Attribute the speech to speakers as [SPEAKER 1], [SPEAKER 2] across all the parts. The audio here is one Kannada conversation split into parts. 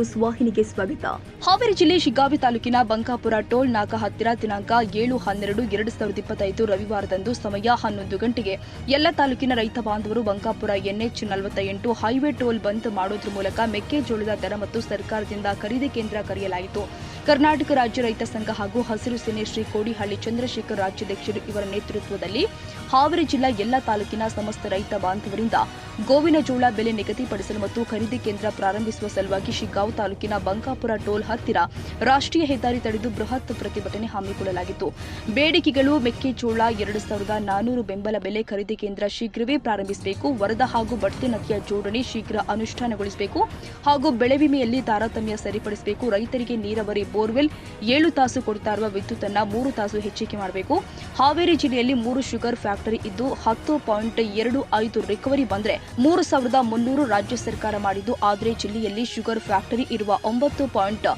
[SPEAKER 1] ನ್ಯೂಸ್ ವಾಹಿನಿಗೆ ಸ್ವಾಗತ.
[SPEAKER 2] ಹಾವೇರಿ ಜಿಲ್ಲೆ ಶಿಗ್ಗಾವಿ ತಾಲೂಕಿನ ಬಂಕಾಪುರ ಟೋಲ್ ನಾಕ ಹತ್ತಿರ ದಿನಾಂಕ ಏಳು ಹನ್ನೆರಡು ಎರಡು ಸಾವಿರದ ಇಪ್ಪತ್ತೈದು ರವಿವಾರದಂದು ಸಮಯ ಹನ್ನೊಂದು ಗಂಟೆಗೆ. ಎಲ್ಲ ತಾಲೂಕಿನ ರೈತ ಬಾಂಧವರು ಬಂಕಾಪುರ ಎನ್ಎಚ್ ನಲವತ್ತ ಎಂಟು ಹೈವೇ ಟೋಲ್ ಬಂದ್ ಮಾಡೋದ್ರ ಮೂಲಕ ಮೆಕ್ಕೆಜೋಳದ ದರ ಮತ್ತು ಸರ್ಕಾರದಿಂದ ಖರೀದಿ ಕೇಂದ್ರ ಕರೆಯಲಾಯಿತು. ಕರ್ನಾಟಕ ರಾಜ್ಯ ರೈತ ಸಂಘ ಹಾಗೂ ಹಸಿರು ಸೇನೆ ಶ್ರೀ ಕೋಡಿಹಳ್ಳಿ ಚಂದ್ರಶೇಖರ್ ರಾಜ್ಯಾಧ್ಯಕ್ಷರು ಇವರ ನೇತೃತ್ವದಲ್ಲಿ ಹಾವೇರಿ ಜಿಲ್ಲಾ ಎಲ್ಲ ತಾಲೂಕಿನ ಸಮಸ್ತ ರೈತ ಬಾಂಧವರಿಂದ ಗೋವಿನ ಜೋಳ ಬೆಲೆ ನಿಗದಿಪಡಿಸಲು ಮತ್ತು ಖರೀದಿ ಕೇಂದ್ರ ಪ್ರಾರಂಭಿಸುವ ಸಲುವಾಗಿ ಶಿಗ್ಗಾಂವ್ ತಾಲೂಕಿನ ಬಂಕಾಪುರ ಟೋಲ್ ಹತ್ತಿರ ರಾಷ್ಟ್ರೀಯ ಹೆದ್ದಾರಿ ತಡೆದು ಬೃಹತ್ ಪ್ರತಿಭಟನೆ ಹಮ್ಮಿಕೊಳ್ಳಲಾಗಿತ್ತು. ಬೇಡಿಕೆಗಳು, ಮೆಕ್ಕೆಜೋಳ ಎರಡು ಸಾವಿರದ ನಾನೂರು ಬೆಂಬಲ ಬೆಲೆ ಖರೀದಿ ಕೇಂದ್ರ ಶೀಘ್ರವೇ ಪ್ರಾರಂಭಿಸಬೇಕು. ವರದ ಹಾಗೂ ಬಡ್ತಿ ನದಿಯ ಜೋಡಣೆ ಶೀಘ್ರ ಅನುಷ್ಠಾನಗೊಳಿಸಬೇಕು ಹಾಗೂ ಬೆಳೆ ವಿಮೆಯಲ್ಲಿ ತಾರತಮ್ಯ ಸರಿಪಡಿಸಬೇಕು. ರೈತರಿಗೆ ನೀರಾವರಿ ಬೋರ್ವೆಲ್ ಏಳು ತಾಸು ಕೊಡ್ತಾ ಇರುವ ವಿದ್ಯುತ್ ಮೂರು ತಾಸು ಹೆಚ್ಚಿಗೆ ಮಾಡಬೇಕು. ಹಾವೇರಿ ಜಿಲ್ಲೆಯಲ್ಲಿ ಮೂರು ಶುಗರ್ ಫ್ಯಾಕ್ಟರಿ ಇದ್ದು ಹತ್ತು ಪಾಯಿಂಟ್ ಎರಡು ಐದು ರಿಕವರಿ ಬಂದ್ರೆ ಮೂರು ಸಾವಿರದ ಮುನ್ನೂರು ರಾಜ್ಯ ಸರ್ಕಾರ ಮಾಡಿದ್ದು ಆದರೆ ಜಿಲ್ಲೆಯಲ್ಲಿ ಶುಗರ್ ಫ್ಯಾಕ್ಟರಿ ಇರುವ ಒಂಬತ್ತು ಪಾಯಿಂಟ್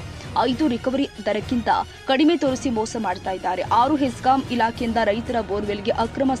[SPEAKER 2] ಐದು ರಿಕವರಿ ದರಕ್ಕಿಂತ ಕಡಿಮೆ ತೋರಿಸಿ ಮೋಸ ಮಾಡ್ತಾ ಇದ್ದಾರೆ. ಆರು ಹೆಸ್ಕಾಂ ಇಲಾಖೆಯಿಂದ ರೈತರ ಬೋರ್ವೆಲ್ಗೆ ಅಕ್ರಮ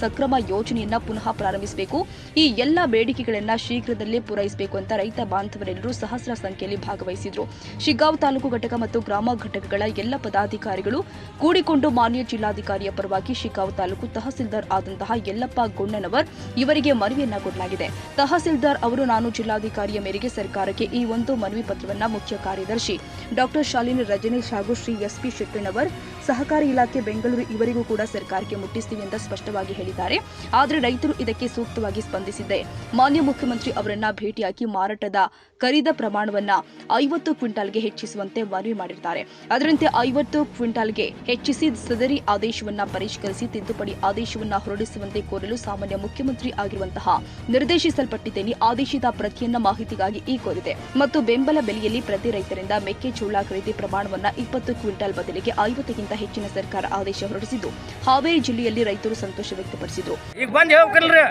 [SPEAKER 2] ಸಕ್ರಮ ಯೋಜನೆಯನ್ನ ಪುನಃ ಪ್ರಾರಂಭಿಸಬೇಕು. ಈ ಎಲ್ಲ ಬೇಡಿಕೆಗಳನ್ನ ಶೀಘ್ರದಲ್ಲೇ ಪೂರೈಸಬೇಕು ಅಂತ ರೈತ ಬಾಂಧವರೆಲ್ಲರೂ ಸಹಸ್ರ ಸಂಖ್ಯೆಯಲ್ಲಿ ಭಾಗವಹಿಸಿದ್ರು. ಶಿಗ್ಗಾಂವ್ ತಾಲೂಕು ಘಟಕ ಮತ್ತು ಗ್ರಾಮ ಘಟಕಗಳ ಎಲ್ಲ ಪದಾಧಿಕಾರಿಗಳು ಕೂಡಿಕೊಂಡು ಮಾನ್ಯ ಜಿಲ್ಲಾಧಿಕಾರಿಯ ಪರವಾಗಿ ಶಿಗ್ಗಾಂವ್ ತಾಲೂಕು ತಹಸೀಲ್ದಾರ್ ಆದಂತಹ ಯಲ್ಲಪ್ಪ ಗುಣ್ಣನವರ್ ಇವರಿಗೆ ಮನವಿಯನ್ನ ಕೊಡಲಾಗಿದೆ. ತಹಸೀಲ್ದಾರ್ ಅವರು ನಾನು ಜಿಲ್ಲಾಧಿಕಾರಿಯ ಮೇರೆಗೆ ಸರ್ಕಾರಕ್ಕೆ ಈ ಒಂದು ಮನವಿ ಪತ್ರವನ್ನ ಮುಖ್ಯ ಕಾರ್ಯದರ್ಶಿ ಡಾಕ್ಟರ್ ಶಾಲಿನಿ ರಜನೀಶ್ ಹಾಗೂ ಶ್ರೀ ಎಸ್ ಪಿ ಶೆಟ್ಟಣ್ಣವರ್ ಸಹಕಾರಿ ಇಲಾಖೆ ಬೆಂಗಳೂರು ಇವರಿಗೂ ಕೂಡ ಸರ್ಕಾರಕ್ಕೆ ಮುಟ್ಟಿಸ್ತೀವಿ ಅಂತ ಸ್ಪಷ್ಟವಾಗಿ ಹೇಳಿದ್ದಾರೆ. ಆದರೆ ರೈತರು ಇದಕ್ಕೆ ಸೂಕ್ತವಾಗಿ ಸ್ಪಂದಿಸಿದ್ದೆ. ಮಾನ್ಯ ಮುಖ್ಯಮಂತ್ರಿ ಅವರನ್ನ ಭೇಟಿಯಾಗಿ ಮಾರಾಟದ ಖರೀದ ಪ್ರಮಾಣವನ್ನ ಐವತ್ತು ಕ್ವಿಂಟಾಲ್ಗೆ ಹೆಚ್ಚಿಸುವಂತೆ ಮನವಿ ಮಾಡಿದ್ದಾರೆ ಅದರಂತೆ ಐವತ್ತು ಕ್ವಿಂಟಾಲ್ಗೆ ಹೆಚ್ಚಿಸಿ ಸದರಿ ಆದೇಶವನ್ನ ಪರಿಷ್ಕರಿಸಿ ತಿದ್ದುಪಡಿ ಆದೇಶವನ್ನ ಹೊರಡಿಸುವಂತೆ ಕೋರಲು ಸಾಮಾನ್ಯ ಮುಖ್ಯಮಂತ್ರಿ ಆಗಿರುವಂತಹ ನಿರ್ದೇಶಿಸಲ್ಪಟ್ಟಿದ್ದೇನೆ. ಆದೇಶದ ಪ್ರತಿಯನ್ನ ಮಾಹಿತಿಗಾಗಿ ಈ ಕೋರಿದೆ. ಮತ್ತು ಬೆಂಬಲ ಬೆಲೆಯಲ್ಲಿ ಪ್ರತಿ ರೈತರಿಂದ ಮೆಕ್ಕೆಜೋಳ ಖರೀದಿ ಪ್ರಮಾಣವನ್ನ ಇಪ್ಪತ್ತು ಕ್ವಿಂಟಾಲ್ ಬದಲಿಗೆ ಐವತ್ತಕ್ಕಿಂತ ಹೆಚ್ಚಿನ ಸರ್ಕಾರ ಆದೇಶ ಹೊರಡಿಸಿದ್ದು. ಹಾವೇರಿ ಜಿಲ್ಲೆಯಲ್ಲಿ ರೈತರು ಸಂತೋಷ ವ್ಯಕ್ತಪಡಿಸಿದರು.
[SPEAKER 3] ಈಗ ಬಂದು ಹೇಳ್ಬೇಕಲ್ರಿ.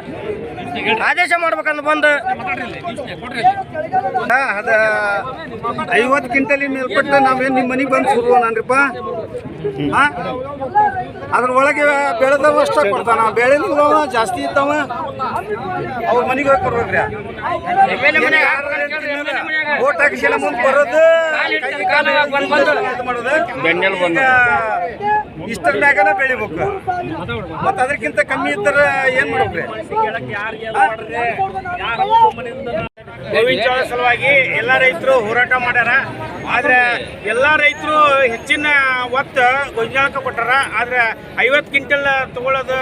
[SPEAKER 3] ಆದೇಶ ಮಾಡ್ಬೇಕಂತ ಬಂದು.
[SPEAKER 4] ಅದ ಐವತ್ತು ಕ್ವಿಂಟಲಿ ಮೇಲ್ಪಟ್ಟ ನಾವೇನು ನಿಮ್ಮ ಮನೆಗೆ ಬಂದು ಶುರು ನಾನ್ರಿಪ್ಪ ಹಾ? ಅದ್ರ ಒಳಗೆ ಬೆಳೆದವ ಅಷ್ಟ ಕೊಡ್ತಾನ. ಬೆಳೆದ ಜಾಸ್ತಿ ಇದ್ದಾವ. ಅವ್ರ ಮನೆಗೆ ಹೋಗಿ ಕೊಡ್ಬೇಕ್ರಿ. ಓಟ್ ಹಾಕಿಸಿಲ್ಲ ಮುಂದೆ ಬರೋದು ಇಷ್ಟರ ಮ್ಯಾಗನ ಬೆಳಿಬೇಕು. ಮತ್ತೆ ಅದಕ್ಕಿಂತ ಕಮ್ಮಿ ಇದ್ದರೆ ಏನು ಮಾಡ್ಬೇಕ್ರಿ?
[SPEAKER 3] ಗೋವಿನ ಜೋಳ ಸಲುವಾಗಿ ಎಲ್ಲ ರೈತರು ಹೋರಾಟ ಮಾಡ್ಯಾರ. ಆದ್ರೆ ಎಲ್ಲ ರೈತರು ಹೆಚ್ಚಿನ ಒತ್ತು ಗೊಂಜಾಳಕ್ಕೆ ಕೊಟ್ಟಾರ. ಆದ್ರೆ ಐವತ್ತು ಕ್ವಿಂಟಲ್ ತಗೊಳ್ಳೋದು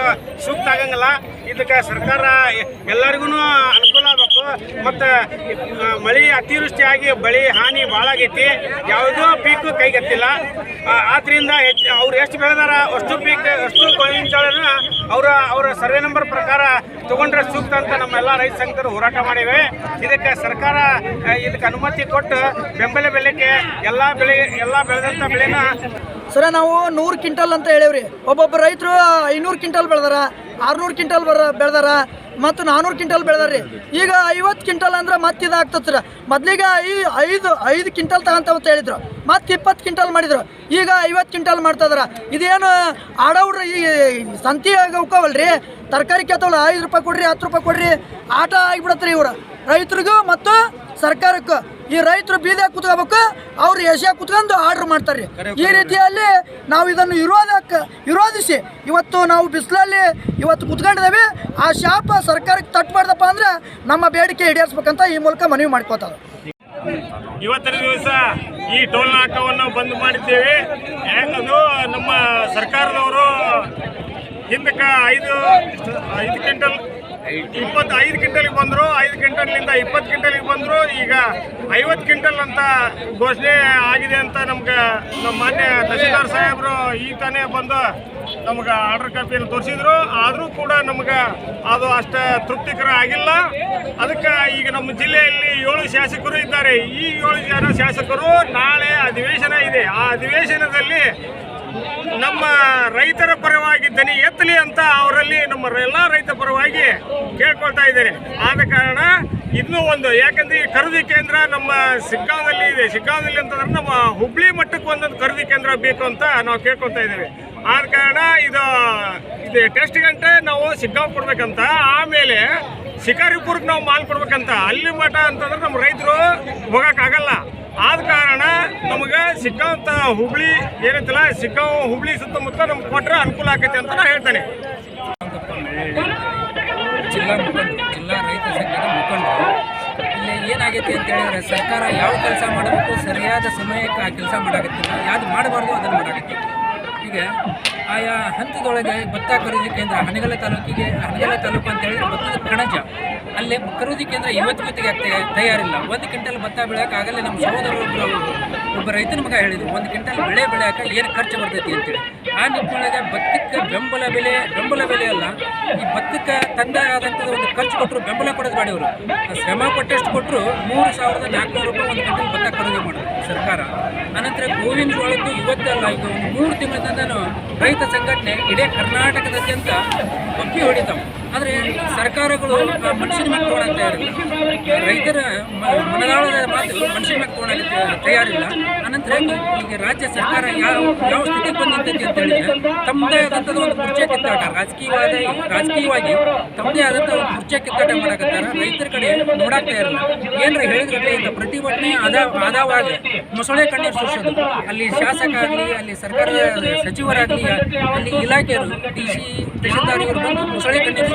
[SPEAKER 3] ಸೂಕ್ತ ಆಗಂಗಿಲ್ಲ. ಇದಕ್ಕೆ ಸರ್ಕಾರ ಎಲ್ಲರಿಗೂ ಅನುಕೂಲ ಆಗಬೇಕು. ಮತ್ತು ಮಳೆ ಅತಿವೃಷ್ಟಿ ಆಗಿ ಬೆಳೆ ಹಾನಿ ಭಾಳ ಆಗೈತಿ. ಯಾವುದೋ ಪೀಕು ಕೈಗೆತ್ತಿಲ್ಲ. ಆದ್ದರಿಂದ ಹೆಚ್ಚು, ಅವ್ರು ಎಷ್ಟು ಬೆಳೆದಾರ ಅಷ್ಟು ಪೀಕ್, ಅಷ್ಟು ಗೋವಿನ ಜೋಳನ ಅವರ ಅವರ ಸರ್ವೆ ನಂಬರ್ ಪ್ರಕಾರ ತಗೊಂಡ್ರೆ ಸೂಕ್ತ ಅಂತ ನಮ್ಮೆಲ್ಲ ರೈತ ಸಂಘದರು ಹೋರಾಟ ಮಾಡಿವೆ. ಇದಕ್ಕೆ ಸರ್ಕಾರ ಇದಕ್ಕೆ ಅನುಮತಿ ಕೊಟ್ಟು ಬೆಂಬಲ ಬೆಲೆಗೆ ಎಲ್ಲ ಬೆಳೆ, ಎಲ್ಲ ಬೆಳೆದಂಥ ಬೆಳೆನ
[SPEAKER 5] ಸರ, ನಾವು ನೂರು ಕ್ವಿಂಟಲ್ ಅಂತ ಹೇಳಿವ್ರಿ. ಒಬ್ಬೊಬ್ಬ ರೈತರು ಐನೂರು ಕ್ವಿಂಟಲ್ ಬೆಳೆದಾರ, ಆರುನೂರು ಕ್ವಿಂಟಲ್ ಬರ, ಬೆಳೆದಾರ. ಮತ್ತು ನಾನ್ನೂರು ಕ್ವಿಂಟಲ್ ಬೆಳೆದಾರ್ರಿ. ಈಗ ಐವತ್ತು ಕ್ವಿಂಟಲ್ ಅಂದ್ರೆ ಮತ್ತೆ ಇದಾಗ್ತದ ಮೊದಲಿಗೆ ಈ ಐದು ಐದು ಕ್ವಿಂಟಲ್ ಅಂತ ಹೇಳಿದ್ರು. ಮತ್ತೆ ಇಪ್ಪತ್ತು ಕ್ವಿಂಟಲ್ ಮಾಡಿದ್ರು. ಈಗ ಐವತ್ತು ಕ್ವಿಂಟಲ್ ಮಾಡ್ತಾ ಇದಾರ ಇದೇನು ಆಡವ್ರಿ ಈ ಸಂತಿ ಹೋಗ್ತಾವಲ್ರಿ ತರಕಾರಿ ಕೇತವಲ್ಲ ಐದು ರೂಪಾಯಿ ಕೊಡ್ರಿ, ಹತ್ತು ರೂಪಾಯಿ ಕೊಡ್ರಿ. ಆಟ ಆಗಿಬಿಡತ್ರಿ ಇವರು. ರೈತರಿಗೂ ಮತ್ತು ಸರ್ಕಾರಕ್ಕೂ. ಈ ರೈತರು ಬೀದಿಯಾಗ ಕುತ್ಕೋಬೇಕು ಅವ್ರು ಏಷ್ಯಾಗ ಕುತ್ಕೊಂಡು ಆರ್ಡರ್ ಮಾಡ್ತಾರೆ. ಈ ರೀತಿಯಲ್ಲಿ ನಾವು ಇದನ್ನು ವಿರೋಧಕ್ಕೆ ವಿರೋಧಿಸಿ ಇವತ್ತು ನಾವು ಬಿಸಿಲಲ್ಲಿ ಇವತ್ತು ಕುತ್ಕೊಂಡಿದ್ದೇವೆ. ಆ ಶಾಪ ಸರ್ಕಾರಕ್ಕೆ ತಟ್ಟಬಾರ್ದಪ್ಪ ಅಂದ್ರೆ ನಮ್ಮ ಬೇಡಿಕೆ ಈಡೇರಿಸ್ಬೇಕಂತ ಈ ಮೂಲಕ ಮನವಿ ಮಾಡ್ಕೋತಾರೆ.
[SPEAKER 6] ಇವತ್ತಿನ ದಿವಸ ಈ ಟೋಲ್ ನಾಕವನ್ನು ಬಂದ್ ಮಾಡಿದ್ದೇವೆ. ಯಾಕಂದ್ರೆ ನಮ್ಮ ಸರ್ಕಾರದವರು ಹಿಂದಕ್ಕೆ ಐದು ಐದು ಕ್ವಿಂಟಲ್ ಇಪ್ಪತ್ತು ಐದು ಕ್ವಿಂಟಲ್ಗೆ ಬಂದರು, ಐದು ಕ್ವಿಂಟಲ್ನಿಂದ ಇಪ್ಪತ್ತು ಕ್ವಿಂಟಲ್ಗೆ ಬಂದರು, ಈಗ ಐವತ್ತು ಕ್ವಿಂಟಲ್ ಅಂತ ಘೋಷಣೆ ಆಗಿದೆ ಅಂತ ನಮ್ಗೆ ನಮ್ಮ ಮಾನ್ಯ ತಹಸೀಲ್ದಾರ್ ಸಾಹೇಬರು ಈಗ ತಾನೇ ಬಂದು ನಮ್ಗೆ ಆರ್ಡರ್ ಕಾಪಿಯನ್ನು ತೋರಿಸಿದ್ರು. ಆದರೂ ಕೂಡ ನಮ್ಗೆ ಅದು ಅಷ್ಟು ತೃಪ್ತಿಕರ ಆಗಿಲ್ಲ. ಅದಕ್ಕೆ ಈಗ ನಮ್ಮ ಜಿಲ್ಲೆಯಲ್ಲಿ ಏಳು ಶಾಸಕರು ಇದ್ದಾರೆ. ಈ ಏಳು ಜನ ಶಾಸಕರು ನಾಳೆ ಅಧಿವೇಶನ ಇದೆ. ಆ ಅಧಿವೇಶನದಲ್ಲಿ ನಮ್ಮ ರೈತರ ಪರವಾಗಿ ದನಿ ಎತ್ತಲಿ ಅಂತ ಅವರಲ್ಲಿ ನಮ್ಮ ಎಲ್ಲ ರೈತ ಪರವಾಗಿ ಕೇಳ್ಕೊಳ್ತಾ ಇದ್ದಾರೆ ಆದ ಕಾರಣ ಇನ್ನೂ ಒಂದು, ಯಾಕಂದ್ರೆ ಈ ಖರೀದಿ ಕೇಂದ್ರ ನಮ್ಮ ಸಿಗ್ಗಾಂವದಲ್ಲಿ ಇದೆ. ಸಿಗ್ಗಾಂವದಲ್ಲಿ ಅಂತಂದ್ರೆ ನಮ್ಮ ಹುಬ್ಳಿ ಮಟ್ಟಕ್ಕೆ ಒಂದೊಂದು ಖರೀದಿ ಕೇಂದ್ರ ಬೇಕು ಅಂತ ನಾವು ಕೇಳ್ಕೊಳ್ತಾ ಇದ್ದೇವೆ. ಆದ ಕಾರಣ ಇದು ಇದು ಟೆಸ್ಟ್ ಗಂಟೆ ನಾವು ಸಿಗ್ಗಾಂವ್ ಕೊಡ್ಬೇಕಂತ, ಆಮೇಲೆ ಶಿಕಾರಿಪುರಕ್ಕೆ ನಾವು ಮಾಲ್ ಕೊಡ್ಬೇಕಂತ. ಅಲ್ಲಿ ಮಠ ಅಂತಂದ್ರೆ ನಮ್ಮ ರೈತರು ಹೋಗೋಕ್ಕಾಗಲ್ಲ. ಆದ ಕಾರಣ ನಮಗೆ ಸಿಕ್ಕಂಥ ಹುಬ್ಳಿ ಏನೈತಲ್ಲ ಸಿಕ್ಕ ಹುಬ್ಳಿ ಸುತ್ತಮುತ್ತ ನಮ್ಗೆ ಕೊಟ್ಟರೆ ಅನುಕೂಲ ಆಕೈತಿ ಅಂತ ನಾ ಹೇಳ್ತೇನೆ.
[SPEAKER 7] ಜಿಲ್ಲಾ ರೈತ ಸಂಘದ ಮುಖಂಡರು, ಇಲ್ಲಿ ಏನಾಗೈತಿ ಅಂತ ಹೇಳಿದ್ರೆ ಸರ್ಕಾರ ಯಾವ ಕೆಲಸ ಮಾಡಬೇಕು, ಸರಿಯಾದ ಸಮಯಕ್ಕೆ ಆ ಕೆಲಸ ಮಾಡಾಕತ್ತಿಲ್ಲ, ಯಾವ್ದು ಮಾಡಬಾರ್ದು ಅದನ್ನು ಮಾಡಾಕತ್ತಿಲ್ಲ. ಈಗ ಆಯಾ ಹಂತದೊಳಗೆ ಭತ್ತ ಖರೀದಿ ಕೇಂದ್ರ ಹನಗಲ ತಾಲೂಕಿಗೆ, ಹನಗಲ ತಾಲೂಕು ಅಂತ ಹೇಳಿದ್ರೆ ಭತ್ತದ ಕಣಜ ಅಲ್ಲಿ ಖರೀದಿ ಕೇಂದ್ರ ಇವತ್ತು ಆಗ್ತ- ತಯಾರಿಲ್ಲ. ಒಂದು ಕ್ವಿಂಟಲ್ ಭತ್ತ ಬೆಳೆಯೋಕೆ ಆಗಲ್ಲ ನಮ್ಮ ಸಹೋದರರು ಒಬ್ಬ ರೈತನ ಮಗ ಹೇಳಿದ್ರು, ಒಂದು ಕ್ವಿಂಟಲ್ ಬೆಳೆ ಬೆಳೆಯೋಕೆ ಏನು ಖರ್ಚು ಬರ್ತೈತಿ? ಅಂತೇಳಿ. ಆ ನಿಟ್ಟಿನೊಳಗೆ ಭತ್ತಕ್ಕೆ ಬೆಂಬಲ ಬೆಲೆ ಬೆಂಬಲ ಬೆಲೆ ಅಲ್ಲ. ಈ ಭತ್ತಕ್ಕೆ ತಂದೆ ಆದಂಥದ್ದು ಒಂದು ಖರ್ಚು ಕೊಟ್ಟರು ಬೆಂಬಲ ಕೊಡೋದು ಅವರು ಶ್ರಮ ಪಟ್ಟಷ್ಟು ಕೊಟ್ಟರು ಮೂರು ಸಾವಿರದ ನಾಲ್ಕುನೂರು ರೂಪಾಯಿ ಒಂದು ಕ್ವಿಂಟಲ್ ಭತ್ತ ಖರೀದಿ ಮಾಡೋದು ಸರ್ಕಾರ. ಅನಂತರ ಗೋವಿಂದ ಜೋಳದ್ದು ಇವತ್ತಲ್ಲ ಇದು ಮೂರು ತಿಂಗಳಿಂದನೂ ರೈತ ಸಂಘಟನೆ ಇಡೀ ಕರ್ನಾಟಕದಾದ್ಯಂತ ಒಪ್ಪಿ ಹೊಡಿತಾವೆ. ಆದರೆ ಸರ್ಕಾರಗಳು ಮನುಷ್ಯನ ಮೇಲೆ ತಗೊಳಕ್ಕೆ ರೈತರ ಮನದಾಳದ ಮಾತು ಮನುಷ್ಯನ ಮೇಲೆ ತಗೊಳಕ್ಕೆ ತಯಾರಿಲ್ಲ. ಅನಂತರ ಈಗ ರಾಜ್ಯ ಸರ್ಕಾರ ಯಾವ ಯಾವ ಸ್ಥಿತಿಗೆ ಬಂದಂತೈತಿ ಅಂತ ಹೇಳಿದ್ರೆ, ತಮ್ಮದೇ ಆದಂಥದ್ದು ಒಂದು ಕುರ್ಚೆ ಕಿತ್ತಾಟ. ರಾಜಕೀಯವಾದ ರಾಜಕೀಯವಾಗಿ ತಮ್ಮದೇ ಆದಂಥ ಒಂದು ಕುರ್ಚೆ ಕಿತ್ತಾಟ ಮಾಡಕತ್ತಾರ. ರೈತರ ಕಡೆ ನೋಡಾಕ್ ತಯಾರಿಲ್ಲ. ಏನ್ರ ಹೇಳಿದ್ರೆ ಇಂಥ ಪ್ರತಿಭಟನೆ ಅದ ಆದವಾಗ ಮೊಸಳೆ ಕಣ್ಣೀರು ಸುರಿಸೋದು. ಅಲ್ಲಿ ಶಾಸಕ ಆಗಲಿ ಅಲ್ಲಿ ಸರ್ಕಾರದ ಸಚಿವರಾಗಲಿ, ಅಲ್ಲಿ ಇಲಾಖೆಯವರು, ಡಿ ಸಿ ತಹಶೀಲ್ದಾರ್ ಇವರು ಬಂದು ಮೊಸಳೆ ಕಣ್ಣೀರು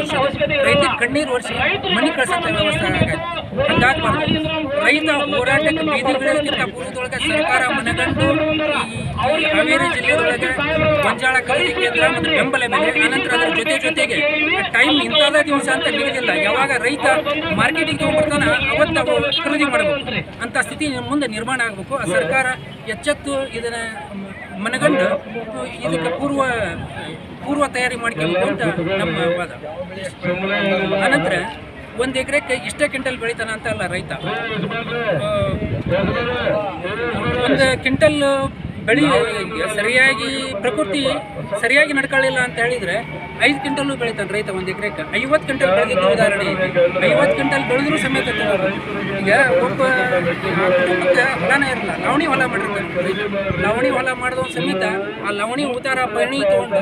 [SPEAKER 7] ರೈತ ಕಣ್ಣೀರು ಒರೆಸಿ ಮನೆ ಕಳ್ಸೋಂಥ ವ್ಯವಸ್ಥೆ ಆಗೈತೆ ಹಂಗಾಗ್ಬಾರ್ದು ರೈತ ಹೋರಾಟಕ್ಕೆ ಬೀದಿಗಿಳಿಯೋದಕ್ಕಿಂತ ಪೂರ್ವದೊಳಗೆ ಸರ್ಕಾರ ಮನಗಂಡು ಈ ಹಾವೇರಿ ಜಿಲ್ಲೆಯೊಳಗೆ ಗೊಂಜಾಳ ಖರೀದಿ ಕೇಂದ್ರ ಮತ್ತು ಬೆಂಬಲ ಮೇಲೆ ಅನಂತರ ಅದರ ಜೊತೆ ಜೊತೆಗೆ ಟೈಮ್ ಇಂಥದೇ ದಿವಸ ಅಂತ ನಿಗದಿಲ್ಲ ಯಾವಾಗ ರೈತ ಮಾರ್ಕೆಟಿಗೆ ತೊಗೊಂಡ್ಬರ್ತಾನ ಅವತ್ತು ಅವು ಖರೀದಿ ಮಾಡಬೇಕು. ಅಂತ ಸ್ಥಿತಿ ಮುಂದೆ ನಿರ್ಮಾಣ ಆಗಬೇಕು. ಆ ಸರ್ಕಾರ ಎಚ್ಚೆತ್ತು ಇದನ್ನ ಮನಗಂಡು ಇದಕ್ಕೆ ಪೂರ್ವ ಪೂರ್ವ ತಯಾರಿ ಮಾಡ್ಕೊಂಡು ಅಂತ ನಮ್ಮ ವಾದ. ಅನಂತರ ಒಂದು ಎಕರೆಗೆ ಇಷ್ಟೇ ಕ್ವಿಂಟಲ್ ಬೆಳಿತಾನ ಅಂತ ಅಲ್ಲ ರೈತ. ಒಂದು ಕ್ವಿಂಟಲ್ ಬೆಳಿ ಸರಿಯಾಗಿ ಪ್ರಕೃತಿ ಸರಿಯಾಗಿ ನಡ್ಕೊಳ್ಳಿಲ್ಲ ಅಂತ ಹೇಳಿದ್ರೆ ಐದು ಕ್ವಿಂಟಲ್ ಬೆಳಿತಾನೆ ರೈತ ಒಂದು ಎಕರೆಗೆ. ಐವತ್ತು ಕ್ವಿಂಟಲ್ ಬೆಳೆದಿದ್ದ ಉದಾಹರಣೆ ಐವತ್ ಐವತ್ತು ಕ್ವಿಂಟಲ್ ಬೆಳೆದ್ರು ಸಮೇತ. ಈಗ ಒಬ್ಬ ಕುಟುಂಬಕ್ಕೆ ಹೊಲನೇ ಇರಲ್ಲ ಲವಣಿ ಹೊಲ ಮಾಡಿರ್ತಾನೆ ರೈತ. ಲವಣಿ ಹೊಲ ಮಾಡಿದ ಸಮೇತ ಆ ಲವಣಿ ಉತ್ತಾರ ಪರಿಣಿ ತಗೊಂಡು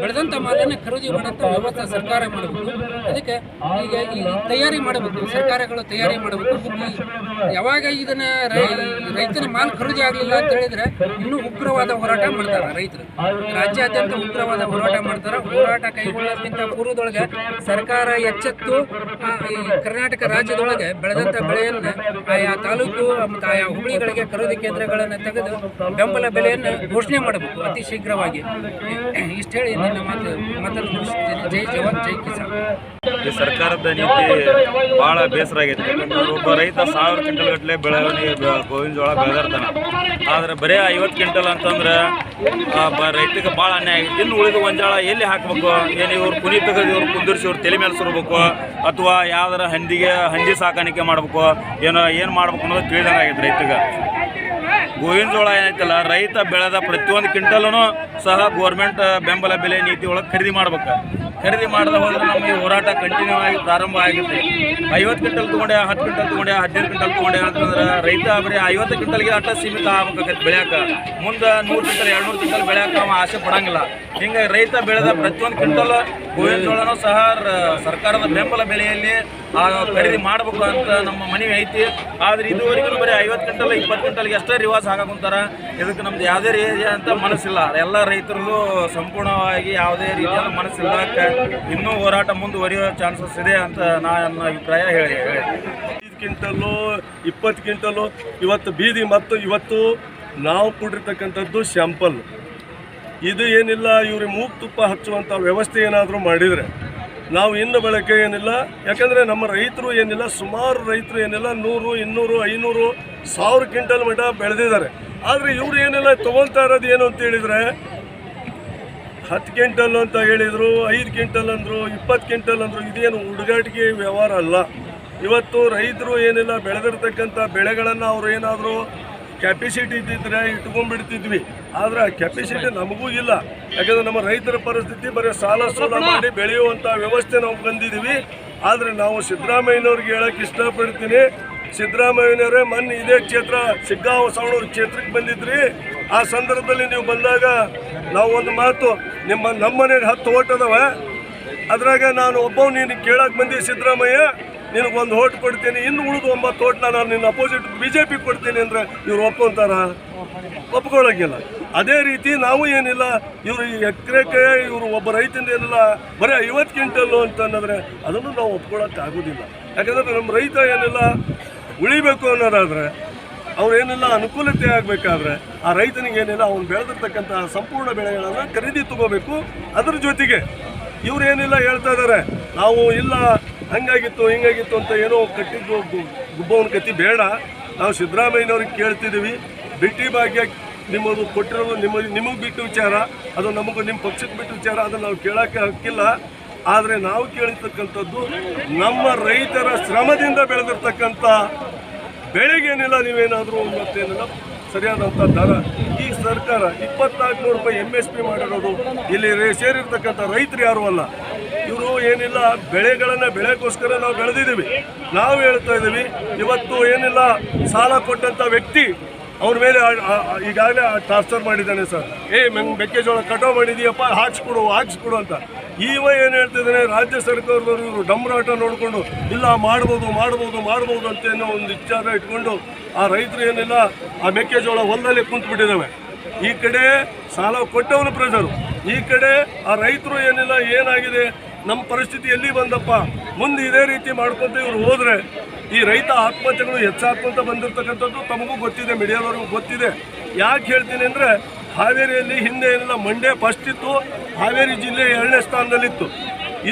[SPEAKER 7] ಬೆಳೆದಂತ ಬೆಳೆದಂಥ ಮಾಲನ್ನು ಖರೀದಿ ಮಾಡೋಂಥ ವ್ಯವಸ್ಥೆ ಸರ್ಕಾರ ಮಾಡಬೇಕು. ಅದಕ್ಕೆ ಈಗ ಈ ತಯಾರಿ ಮಾಡಬೇಕು ಸರ್ಕಾರಗಳು ತಯಾರಿ ಮಾಡಬೇಕು. ಯಾವಾಗ ಇದನ್ನ ರೈತನ ಮಾಲ್ ಖರೀದಿ ಆಗಲಿಲ್ಲ ಅಂತ ಹೇಳಿದ್ರೆ ಇನ್ನೂ ಉಗ್ರವಾದ ಹೋರಾಟ ಮಾಡ್ತಾರೆ ರೈತರು. ರಾಜ್ಯಾದ್ಯಂತ ಉಗ್ರವಾದ ಹೋರಾಟ ಮಾಡ್ತಾರೆ ಹೋರಾಟ ಕೈಗೊಳ್ಳೋದಕ್ಕಿಂತ ಪೂರ್ವದೊಳಗೆ ಸರ್ಕಾರ ಎಚ್ಚೆತ್ತು ಈ ಕರ್ನಾಟಕ ರಾಜ್ಯದೊಳಗೆ ಬೆಳೆದಂಥ ಬೆಳೆಯನ್ನು ಆಯಾ ತಾಲೂಕು ಮತ್ತು ಆಯಾ ಹುಬ್ಳಿಗಳಿಗೆ ಖರೀದಿ ಕೇಂದ್ರಗಳನ್ನು ತೆಗೆದು ಬೆಂಬಲ ಬೆಲೆಯನ್ನು ಘೋಷಣೆ ಮಾಡಬೇಕು ಅತಿ ಶೀಘ್ರವಾಗಿ. ಇಷ್ಟು ಹೇಳಿ ನನ್ನ ಮಾತು ಮಾತನ್ನು ಜೈ ಜವಾನ್, ಜೈ ಕಿಸಾನ್.
[SPEAKER 8] ಈ ಸರ್ಕಾರದ ನೀತಿ ಬಹಳ ಬೇಸರ ಆಗೈತೆ. ಯಾಕಂದ್ರೆ ಒಬ್ಬ ರೈತ ಸಾವಿರ ಕ್ವಿಂಟಲ್ ಗಟ್ಟಲೆ ಬೆಳವಣಿಗೆ ಗೋವಿನ ಜೋಳ ಬೆಳೆದಿರ್ತಾನೆ. ಆದ್ರೆ ಬರೀ ಐವತ್ತು ಕ್ವಿಂಟಲ್ ಅಂತಂದ್ರೆ ಬಹಳ ರೈತಗೆ ಭಾಳ ಅನ್ಯಾಯ ಆಗಿತ್ತು ಇನ್ನು ಉಳಿದ ಒಂಜಾಳ ಎಲ್ಲಿ ಹಾಕಬೇಕು? ಏನು ಇವ್ರು ಕುನಿ ತೆಗೆದು ಇವ್ರು ಕುಂದಿರ್ಸಿ ಇವ್ರು ತಲೆ ಮೇಲೆ ಸುರಬೇಕು? ಅಥವಾ ಯಾವ್ದಾರ ಹಂದಿಗೆ, ಹಂದಿ ಸಾಕಾಣಿಕೆ ಮಾಡಬೇಕು? ಏನೋ, ಏನು ಮಾಡ್ಬೇಕು ಅನ್ನೋದು ತಿಳಿದಂಗೆ ಆಗೈತೆ ರೈತಗೆ ಗೋವಿನ ಜೋಳ ಏನೈತಲ್ಲ, ರೈತ ಬೆಳೆದ ಪ್ರತಿಯೊಂದು ಕ್ವಿಂಟಲ್ನು ಸಹ ಗೋರ್ಮೆಂಟ್ ಬೆಂಬಲ ಬೆಲೆ ನೀತಿ ಒಳಗೆ ಖರೀದಿ ಮಾಡ್ಬೇಕು. ಖರೀದಿ ಮಾಡದ ಹೋದ್ರೆ ನಮ್ಮ ಈ ಹೋರಾಟ ಕಂಟಿನ್ಯೂ ಆಗಿ ಪ್ರಾರಂಭ ಆಗುತ್ತೆ ಐವತ್ತು ಕ್ವಿಂಟಲ್ ತೊಗೊಂಡೆ, ಹತ್ತು ಕ್ವಿಂಟಲ್ ತೊಗೊಂಡೆ, ಹದಿನೈದು ಕ್ವಿಂಟಲ್ ತೊಗೊಂಡೆ ಅಂತಂದ್ರೆ ರೈತ ಬರೀ ಐವತ್ತು ಕ್ವಿಂಟಲ್ಗೆ ಅಟ್ಟ ಸೀಮಿತ ಆಗ್ಬೇಕಾಗತ್ತೆ ಬೆಳ್ಯಾಕ. ಮುಂದೆ ನೂರು ಕ್ವಿಂಟಲ್ ಎರಡು ನೂರು ಕ್ವಿಂಟಲ್ ಬೆಳೆಯಕ್ಕೆ ಅವ ಆಸೆ ಪಡಂಗಿಲ್ಲ. ಹಿಂಗೆ ರೈತ ಬೆಳೆದ ಪ್ರತಿಯೊಂದು ಕ್ವಿಂಟಲ್ ಗೋವಿನ ಜೋಳನೂ ಸಹ ಸರ್ಕಾರದ ಬೆಂಬಲ ಬೆಲೆಯಲ್ಲಿ ಖರೀದಿ ಮಾಡಬೇಕು ಅಂತ ನಮ್ಮ ಮನವಿ ಐತಿ. ಆದ್ರೆ ಇದುವರೆಗೂ ಬರೀ ಐವತ್ತು ಕ್ವಿಂಟಲ್, ಇಪ್ಪತ್ತು ಕ್ವಿಂಟಲ್ಗೆ ಅಷ್ಟೇ ರಿವಾಜ್ ಹಾಕುಂತಾರ ಇದಕ್ಕೆ ನಮ್ದು ಯಾವುದೇ ರೀತಿಯ ಅಂತ ಮನಸ್ಸಿಲ್ಲ. ಎಲ್ಲ ರೈತರದು ಸಂಪೂರ್ಣವಾಗಿ ಯಾವುದೇ ರೀತಿಯ ಮನಸ್ಸಿಲ್ಲ. ಇನ್ನೂ ಹೋರಾಟ ಮುಂದುವರಿಯೋ ಚಾನ್ಸಸ್ ಇದೆ ಅಂತ ನನ್ನ ಅಭಿಪ್ರಾಯ ಹೇಳಿ
[SPEAKER 9] ಐದು ಕ್ವಿಂಟಲ್ಲು, ಇಪ್ಪತ್ತು ಕ್ವಿಂಟಲ್ಲು, ಇವತ್ತು ಬೀದಿ ಮತ್ತು ಇವತ್ತು ನಾವು ಕೊಟ್ಟಿರ್ತಕ್ಕಂಥದ್ದು ಶ್ಯಾಂಪಲ್. ಇದು ಏನಿಲ್ಲ ಇವ್ರಿಗೆ ಮೂಗು ತುಪ್ಪ ಹಚ್ಚುವಂಥ ವ್ಯವಸ್ಥೆ ಏನಾದರೂ ಮಾಡಿದರೆ ನಾವು ಇನ್ನು ಬಳಕೆ ಏನಿಲ್ಲ. ಯಾಕಂದರೆ ನಮ್ಮ ರೈತರು ಏನಿಲ್ಲ, ಸುಮಾರು ರೈತರು ಏನಿಲ್ಲ, ನೂರು, ಇನ್ನೂರು, ಐನೂರು, ಸಾವಿರ ಕ್ವಿಂಟಲ್ ಮಟ್ಟ ಬೆಳೆದಿದ್ದಾರೆ. ಆದರೆ ಇವ್ರು ಏನಿಲ್ಲ, ತೊಗೊಳ್ತಾ ಇರೋದು ಏನು ಅಂತ ಹೇಳಿದರೆ ಹತ್ತು ಕ್ವಿಂಟಲ್ ಅಂತ ಹೇಳಿದರು ಐದು ಕ್ವಿಂಟಲ್ ಅಂದರು ಇಪ್ಪತ್ತು ಕ್ವಿಂಟಲ್ ಅಂದರು ಇದೇನು ಹುಡುಗಾಟಿಗೆ ವ್ಯವಹಾರ ಅಲ್ಲ. ಇವತ್ತು ರೈತರು ಏನಿಲ್ಲ ಬೆಳೆದಿರ್ತಕ್ಕಂಥ ಬೆಳೆಗಳನ್ನು ಅವರು ಏನಾದರೂ ಕೆಪಾಸಿಟಿ ಇದ್ದಿದ್ರೆ ಇಟ್ಕೊಂಡ್ಬಿಡ್ತಿದ್ವಿ. ಆದರೆ ಆ ಕೆಪಾಸಿಟಿ ನಮಗೂ ಇಲ್ಲ. ಯಾಕಂದರೆ ನಮ್ಮ ರೈತರ ಪರಿಸ್ಥಿತಿ ಬರೀ ಸಾಲ ಸೂಲ ಮಾಡಿ ಬೆಳೆಯುವಂಥ ವ್ಯವಸ್ಥೆ ನಾವು ಬಂದಿದ್ದೀವಿ. ಆದರೆ ನಾವು ಸಿದ್ದರಾಮಯ್ಯನವ್ರಿಗೆ ಹೇಳೋಕೆ ಇಷ್ಟಪಡ್ತೀನಿ. ಸಿದ್ದರಾಮಯ್ಯನವರೇ ಮೊನ್ನೆ ಇದೇ ಕ್ಷೇತ್ರ ಸಿಗ್ಗಾಂವ ಸಾವಣೂರು ಕ್ಷೇತ್ರಕ್ಕೆ ಬಂದಿದ್ರಿ. ಆ ಸಂದರ್ಭದಲ್ಲಿ ನೀವು ಬಂದಾಗ ನಾವು ಒಂದು ಮಾತು, ನಿಮ್ಮ ನಮ್ಮನೇಲಿ ಹತ್ತು ಓಟ್ ಅದಾವೆ ಅದ್ರಾಗ ನಾನು ಒಬ್ಬವ್ ನೀನು ಕೇಳಕ್ಕೆ ಬಂದಿ ಸಿದ್ದರಾಮಯ್ಯ ನಿನಗೊಂದು ಓಟ್ ಕೊಡ್ತೀನಿ, ಇನ್ನು ಉಳಿದು ಒಂಬತ್ತು ಓಟ್ನ ನಾನು ನಿನ್ನ ಅಪೋಸಿಟ್ ಬಿ ಜೆ ಪಿ ಕೊಡ್ತೀನಿ ಅಂದ್ರೆ ಇವ್ರು ಒಪ್ಕೊಂತಾರ? ಒಪ್ಕೊಳ್ಳೋಂಗಿಲ್ಲ ಅದೇ ರೀತಿ ನಾವು ಏನಿಲ್ಲ, ಇವರು ಎಕರೆಗೆ ಇವರು ಒಬ್ಬ ರೈತಂದ ಏನಿಲ್ಲ, ಬರೀ ಐವತ್ತು ಕ್ವಿಂಟಲ್ಲು ಅಂತ ಅನ್ನೋದ್ರೆ ಅದನ್ನು ನಾವು ಒಪ್ಕೊಳ್ಳೋಕೆ ಆಗೋದಿಲ್ಲ. ಯಾಕಂದ್ರೆ ನಮ್ಮ ರೈತ ಏನಿಲ್ಲ, ಉಳಿಬೇಕು ಅನ್ನೋದಾದ್ರೆ ಅವ್ರೇನೆಲ್ಲ ಅನುಕೂಲತೆ ಆಗಬೇಕಾದ್ರೆ ಆ ರೈತನಿಗೆ ಏನಿಲ್ಲ, ಅವ್ನು ಬೆಳೆದಿರ್ತಕ್ಕಂಥ ಸಂಪೂರ್ಣ ಬೆಳೆಗಳನ್ನು ಖರೀದಿ ತಗೋಬೇಕು. ಅದ್ರ ಜೊತೆಗೆ ಇವ್ರು ಏನಿಲ್ಲ ಹೇಳ್ತಾ ಇದ್ದಾರೆ ನಾವು ಇಲ್ಲ, ಹಂಗಾಗಿತ್ತು, ಹಿಂಗಾಗಿತ್ತು ಅಂತ ಏನೋ ಕಟ್ಟಿದ್ದು ಗುಬ್ಬವನ ಕತ್ತಿ ಬೇಡ. ನಾವು ಸಿದ್ದರಾಮಯ್ಯನವ್ರಿಗೆ ಕೇಳ್ತಿದ್ದೀವಿ, ಬಿಟ್ಟಿ ಭಾಗ್ಯ ನಿಮ್ಮದು ಕೊಟ್ಟಿರೋದು ನಿಮ್ಮ ನಿಮಗೆ ಬಿಟ್ಟು ವಿಚಾರ, ಅದು ನಮಗೂ ನಿಮ್ಮ ಪಕ್ಷಕ್ಕೆ ಬಿಟ್ಟು ವಿಚಾರ, ಅದನ್ನು ನಾವು ಕೇಳೋಕ್ಕೆ ಹಕ್ಕಿಲ್ಲ. ಆದರೆ ನಾವು ಕೇಳಿರ್ತಕ್ಕಂಥದ್ದು ನಮ್ಮ ರೈತರ ಶ್ರಮದಿಂದ ಬೆಳೆದಿರ್ತಕ್ಕಂಥ ಬೆಳೆಗೇನಿಲ್ಲ ನೀವೇನಾದರೂ ಮತ್ತೇನಿಲ್ಲ ಸರಿಯಾದಂಥ ದರ ಈ ಸರ್ಕಾರ ಇಪ್ಪತ್ನಾಲ್ಕು ನೂರು ರೂಪಾಯಿ ಎಂ ಎಸ್ ಪಿ ಮಾಡಿರೋದು, ಇಲ್ಲಿ ಸೇರಿರ್ತಕ್ಕಂಥ ರೈತರು ಯಾರು ಅಲ್ಲ. ಇವರು ಏನಿಲ್ಲ, ಬೆಳೆಗಳನ್ನು ಬೆಳೆಗೋಸ್ಕರ ನಾವು ಬೆಳೆದಿದ್ದೀವಿ. ನಾವು ಹೇಳ್ತಾ ಇದ್ದೀವಿ, ಇವತ್ತು ಏನಿಲ್ಲ, ಸಾಲ ಕೊಟ್ಟಂಥ ವ್ಯಕ್ತಿ ಅವ್ರ ಮೇಲೆ ಈಗಾಗಲೇ ಟ್ರಾನ್ಸ್ಫರ್ ಮಾಡಿದ್ದಾನೆ ಸರ್. ಏ ಮೆಂಗ್ ಮೆಕ್ಕೆಜೋಳ ಕಟಾವು ಮಾಡಿದೀಯಪ್ಪ, ಹಾಕ್ಸ್ಕೊಡು ಹಾಕ್ಸ್ಕೊಡು ಅಂತ. ಇವ ಏನು ಹೇಳ್ತಿದ್ದಾನೆ ರಾಜ್ಯ ಸರ್ಕಾರದವರು ಇವರು ಡಮ್ರಾಟ ನೋಡಿಕೊಂಡು, ಇಲ್ಲ, ಮಾಡ್ಬೋದು ಮಾಡ್ಬೋದು ಮಾಡ್ಬೋದು ಅಂತ ಏನೋ ಒಂದು ವಿಚಾರ ಇಟ್ಕೊಂಡು ಆ ರೈತರು ಏನಿಲ್ಲ, ಆ ಮೆಕ್ಕೆಜೋಳ ಹೊಲದಲ್ಲಿ ಕುಂತ್ಬಿಟ್ಟಿದ್ದಾವೆ ಈ ಕಡೆ ಸಾಲ ಕೊಟ್ಟವನು ಪ್ರಜರು. ಈ ಕಡೆ ಆ ರೈತರು ಏನಿಲ್ಲ, ಏನಾಗಿದೆ? ನಮ್ಮ ಪರಿಸ್ಥಿತಿ ಎಲ್ಲಿ ಬಂದಪ್ಪ? ಮುಂದೆ ಇದೇ ರೀತಿ ಮಾಡ್ಕೊಂತ ಇವ್ರು ಹೋದರೆ ಈ ರೈತ ಆತ್ಮಹತ್ಯೆಗಳು ಹೆಚ್ಚಾಗ್ಕೊಂತ ಬಂದಿರತಕ್ಕಂಥದ್ದು ತಮಗೂ ಗೊತ್ತಿದೆ, ಮೀಡಿಯಾದವ್ರಿಗೂ ಗೊತ್ತಿದೆ. ಯಾಕೆ ಹೇಳ್ತೀನಿ ಅಂದರೆ ಹಾವೇರಿಯಲ್ಲಿ ಹಿಂದೆ ಏನಿಲ್ಲ ಮಂಡ್ಯ ಫಸ್ಟ್ ಇತ್ತು, ಹಾವೇರಿ ಜಿಲ್ಲೆ ಎರಡನೇ ಸ್ಥಾನದಲ್ಲಿತ್ತು.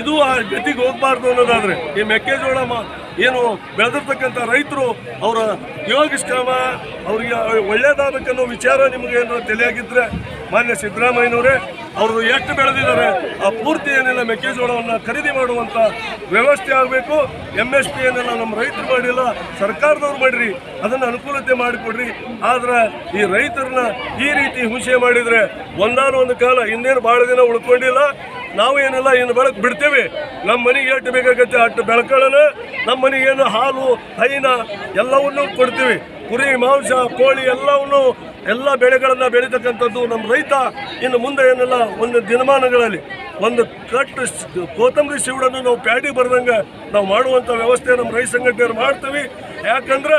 [SPEAKER 9] ಇದು ಆ ಗತಿಗೆ ಹೋಗಬಾರ್ದು ಅನ್ನೋದಾದ್ರೆ. ಈ ಮೆಕ್ಕೆಜೋಳ ಏನು ಬೆಳೆದಿರ್ತಕ್ಕಂಥ ರೈತರು ಅವರ ಯೋಗಿಶ್ರಮ ಅವ್ರಿಗೆ ಒಳ್ಳೇದಾಗಬೇಕನ್ನೋ ವಿಚಾರ ನಿಮಗೆ ಏನು ತಿಳಿಯಾಗಿದ್ರೆ ಮಾನ್ಯ ಸಿದ್ದರಾಮಯ್ಯನವರೇ ಅವರು ಎಷ್ಟು ಬೆಳೆದಿದ್ದಾರೆ, ಆ ಪೂರ್ತಿ ಏನೆಲ್ಲ ಮೆಕ್ಕೆಜೋಳವನ್ನು ಖರೀದಿ ಮಾಡುವಂಥ ವ್ಯವಸ್ಥೆ ಆಗಬೇಕು. ಎಂ ಎಸ್ ಪಿ ಏನೆಲ್ಲ ನಮ್ಮ ರೈತರು ಮಾಡಿಲ್ಲ, ಸರ್ಕಾರದವ್ರು ಮಾಡಿರಿ, ಅದನ್ನು ಅನುಕೂಲತೆ ಮಾಡಿಕೊಡ್ರಿ. ಆದ್ರೆ ಈ ರೈತರನ್ನ ಈ ರೀತಿ ಹಿಂಸೆ ಮಾಡಿದರೆ ಒಂದಾನೊಂದು ಕಾಲ ಇನ್ನೇನು ಭಾಳ ದಿನ ಉಳ್ಕೊಂಡಿಲ್ಲ. ನಾವು ಏನೆಲ್ಲ ಇನ್ನು ಬೆಳಕು ಬಿಡ್ತೇವೆ. ನಮ್ಮ ಮನೆಗೆ ಎಷ್ಟು ಬೇಕಾಗತ್ತೆ, ಅಷ್ಟು ಬೆಳಕಳನ ನಮ್ಮ ಮನೆಗೇನು ಹಾಲು, ಹೈನ ಎಲ್ಲವನ್ನು ಕೊಡ್ತೀವಿ. ಕುರಿ, ಮಾಂಸ, ಕೋಳಿ ಎಲ್ಲವನ್ನು, ಎಲ್ಲ ಬೆಳೆಗಳನ್ನು ಬೆಳೀತಕ್ಕಂಥದ್ದು ನಮ್ಮ ರೈತ. ಇನ್ನು ಮುಂದೆ ಏನೆಲ್ಲ, ಒಂದು ದಿನಮಾನಗಳಲ್ಲಿ, ಒಂದು ಕಟ್ಟು ಕೊತ್ತಂಬರಿ ಶಿವಡನ್ನು ನಾವು ಪ್ಯಾಟಿ ಬರೆದಂಗೆ ನಾವು ಮಾಡುವಂಥ ವ್ಯವಸ್ಥೆ ನಮ್ಮ ರೈತ ಸಂಘಟನೆಯವರು ಮಾಡ್ತೀವಿ. ಯಾಕಂದ್ರೆ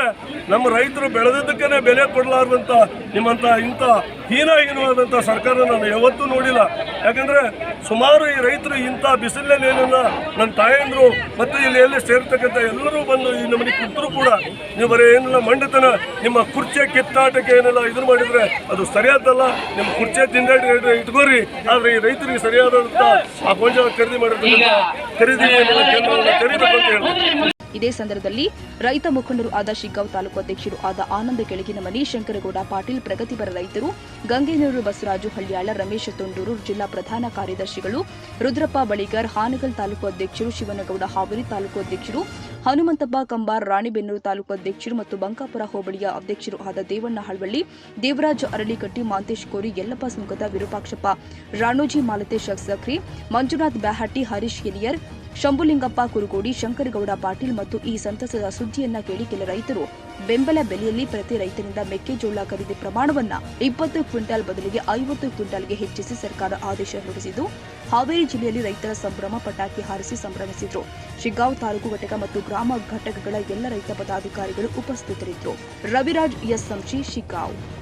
[SPEAKER 9] ನಮ್ಮ ರೈತರು ಬೆಳೆದಿದ್ದಕ್ಕೇ ಬೆಲೆ ಕೊಡಲಾರ್ದಂಥ ನಿಮ್ಮಂಥ ಇಂಥ ಹೀನಹೀನವಾದಂಥ ಸರ್ಕಾರ ನಾನು ಯಾವತ್ತೂ ನೋಡಿಲ್ಲ. ಯಾಕಂದ್ರೆ ಸುಮಾರು ಈ ರೈತರು ಇಂಥ ಬಿಸಿಲಲ್ಲಿ ಏನಿಲ್ಲ ನನ್ನ ತಾಯಂದ್ರು ಮತ್ತು ಇಲ್ಲಿ ಎಲ್ಲಿ ಸೇರ್ತಕ್ಕಂಥ ಎಲ್ಲರೂ ಬಂದು ಈ ನಮಗೆ ಕುಂತರು ಕೂಡ ನೀವು ಬರೀ ಏನಿಲ್ಲ ಮಂಡಿತನ ನಿಮ್ಮ ಕುರ್ಚೆ ಕಿತ್ತಾಟಕ್ಕೆ ಏನೆಲ್ಲ ಇದನ್ನು ಮಾಡಿದ್ರೆ ಅದು ಸರಿಯಾದಲ್ಲ ನಿಮ್ಮ ಕುರ್ಚೆ ತಿಂದಾಟ ಇಟ್ಕೋರಿ. ಆದರೆ ಈ ರೈತರಿಗೆ ಸರಿಯಾದಂಥ ಆ ಗೊಂಜಾಳ ಖರೀದಿ ಮಾಡಿರ್ತಕ್ಕಂಥ ಖರೀದಿ ತೆರೀಬೇಕು ಅಂತ ಹೇಳ್ತೀನಿ.
[SPEAKER 2] ಇದೇ ಸಂದರ್ಭದಲ್ಲಿ ರೈತ ಮುಖಂಡರು ಆದ ಶಿಗ್ಗಾಂವ್ ತಾಲೂಕು ಅಧ್ಯಕ್ಷರು ಆದ ಆನಂದ ಕೆಳಗಿನಮನಿ ಶಂಕರಗೌಡ ಪಾಟೀಲ್ ಪ್ರಗತಿಪರ ರೈತರು, ಗಂಗೇನೂರು ಬಸವರಾಜು ಹಳ್ಯಾಳ ರಮೇಶ ತೊಂಡೂರು ಜಿಲ್ಲಾ ಪ್ರಧಾನ ಕಾರ್ಯದರ್ಶಿಗಳು, ರುದ್ರಪ್ಪ ಬಳಿಗರ್, ಹಾನಗಲ್ ತಾಲೂಕು ಅಧ್ಯಕ್ಷರು ಶಿವನಗೌಡ, ಹಾವೇರಿ ತಾಲೂಕು ಅಧ್ಯಕ್ಷರು, ಹನುಮಂತಪ್ಪ ಕಂಬಾರ್, ರಾಣಿಬೆನ್ನೂರು ತಾಲೂಕು ಅಧ್ಯಕ್ಷರು ಮತ್ತು ಬಂಕಾಪುರ ಹೋಬಳಿಯ ಅಧ್ಯಕ್ಷರು ಆದ ದೇವಣ್ಣ ಹಳ್ವಳ್ಳಿ, ದೇವರಾಜ್ ಅರಳಿಕಟ್ಟಿ, ಮಾಂತೇಶ್ ಕೋರಿ, ಯಲ್ಲಪ್ಪ ಸುಂಕದ ವಿರೂಪಾಕ್ಷಪ್ಪ, ರಾಣೋಜಿ ಮಾಲತೇಶ್ ಸಕ್ರಿ, ಮಂಜುನಾಥ್ ಬ್ಯಾಹಟ್ಟಿ, ಹರೀಶ್ ಹಿರಿಯರ್ ಶಂಭುಲಿಂಗಪ್ಪ ಕುರುಗೋಡಿ, ಶಂಕರಗೌಡ ಪಾಟೀಲ್ ಮತ್ತು ಈ ಸಂತಸದ ಸುದ್ದಿಯನ್ನ ಕೇಳಿ ಕೆಲ ರೈತರು ಬೆಂಬಲ ಬೆಲೆಯಲ್ಲಿ ಪ್ರತಿ ರೈತನಿಂದ ಮೆಕ್ಕೆಜೋಳ ಖರೀದಿ ಪ್ರಮಾಣವನ್ನ ಇಪ್ಪತ್ತು ಕ್ವಿಂಟಾಲ್ ಬದಲಿಗೆ ಐವತ್ತು ಕ್ವಿಂಟಾಲ್ಗೆ ಹೆಚ್ಚಿಸಿ ಸರ್ಕಾರ ಆದೇಶ ಹೊರಡಿಸಿದ್ದು, ಹಾವೇರಿ ಜಿಲ್ಲೆಯಲ್ಲಿ ರೈತರ ಸಂಭ್ರಮ ಪಟಾಕಿ ಹಾರಿಸಿ ಸಂಭ್ರಮಿಸಿದ್ರು. ಶಿಗಾವ್ ತಾಲೂಕು ಘಟಕ ಮತ್ತು ಗ್ರಾಮ ಘಟಕಗಳ ಎಲ್ಲ ರೈತ ಪದಾಧಿಕಾರಿಗಳು ಉಪಸ್ಥಿತರಿದ್ದರು. ರವಿರಾಜ್ ಎಸ್. ಸಂಶಿ, ಶಿಗ್ಗಾಂವ್.